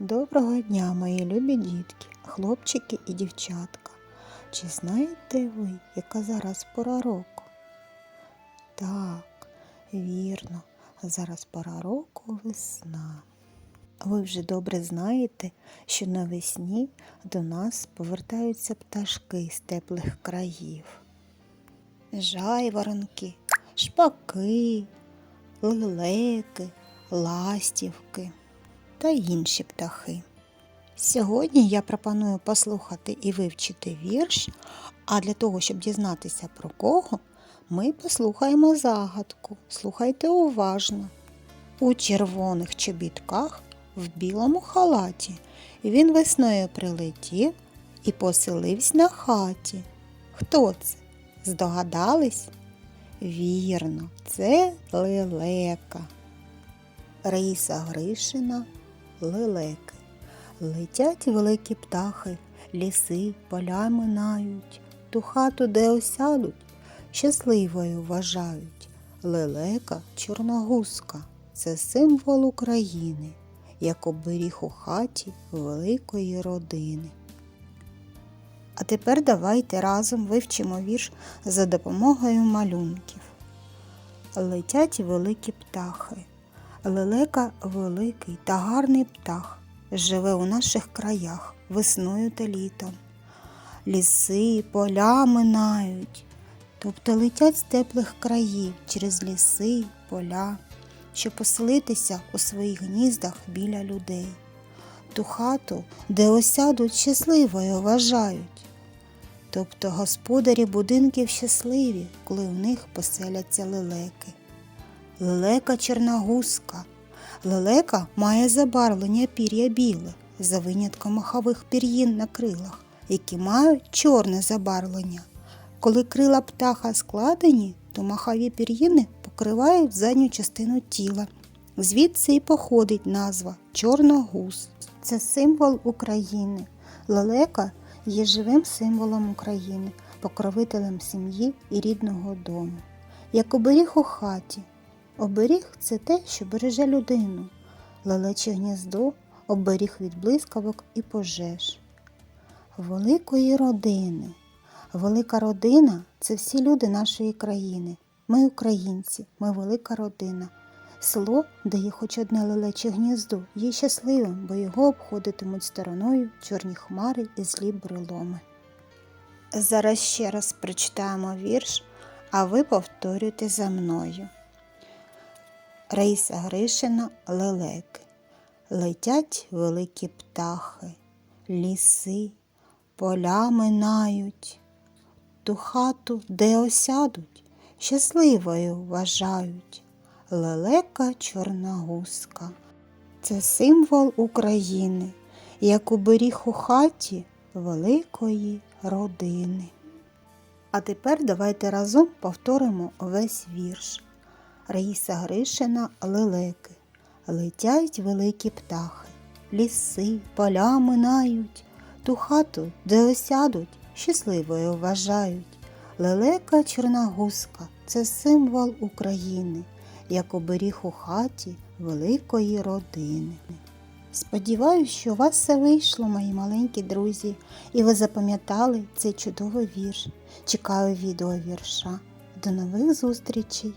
Доброго дня, мої любі дітки, хлопчики і дівчатка. Чи знаєте ви, яка зараз пора року? Так, вірно, зараз пора року весна. Ви вже добре знаєте, що навесні до нас повертаються пташки з теплих країв. Жайворонки, шпаки, лелеки, ластівки та інші птахи. Сьогодні я пропоную послухати і вивчити вірш, а для того, щоб дізнатися про кого, ми послухаємо загадку. Слухайте уважно. У червоних чобітках в білому халаті він весною прилетів і поселився на хаті. Хто це? Здогадались? Вірно, це лелека. Раїса Гришина лелеки. Летять великі птахи, ліси, поля минають, ту хату, де осядуть, щасливою вважають. Лелека чорногузка це символ України, як оберіг у хаті великої родини. А тепер давайте разом вивчимо вірш за допомогою малюнків. Летять великі птахи. Лелека великий та гарний птах живе у наших краях весною та літом. Ліси, поля минають, тобто летять з теплих країв через ліси, поля, щоб поселитися у своїх гніздах біля людей. Ту хату, де осядуть щасливою вважають. Тобто господарі будинків щасливі, коли в них поселяться лелеки. Лелека чорногузка. Лелека має забарвлення пір'я біле, за винятком махових пір'їн на крилах, які мають чорне забарвлення. Коли крила птаха складені, то махові пір'їни покривають задню частину тіла. Звідси і походить назва чорногуз. Це символ України. Лелека є живим символом України, покровителем сім'ї і рідного дому. Як оберіг у хаті, Оберіг це те, що береже людину, лелече гніздо, оберіг від блискавок і пожеж. Великої родини. Велика родина це всі люди нашої країни. Ми українці, ми велика родина. Село, де є хоч одне лелече гніздо, є щасливим, бо його обходитимуть стороною чорні хмари і злі бреломи. Зараз ще раз прочитаємо вірш, а ви повторюйте за мною. Раїса Гришина лелеки. Летять великі птахи, ліси, поля минають, ту хату, де осядуть, щасливою вважають. Лелека чорногузка. Це символ України, як уберіг у хаті великої родини. А тепер давайте разом повторимо весь вірш. Раїса Гришина лелеки. Летять великі птахи, ліси, поля минають, ту хату, де осядуть, щасливою вважають. Лелека чорногузка це символ України, як оберіг у хаті великої родини. Сподіваюсь, що у вас все вийшло, мої маленькі друзі, і ви запам'ятали цей чудовий вірш. Чекаю відео вірша. До нових зустрічей!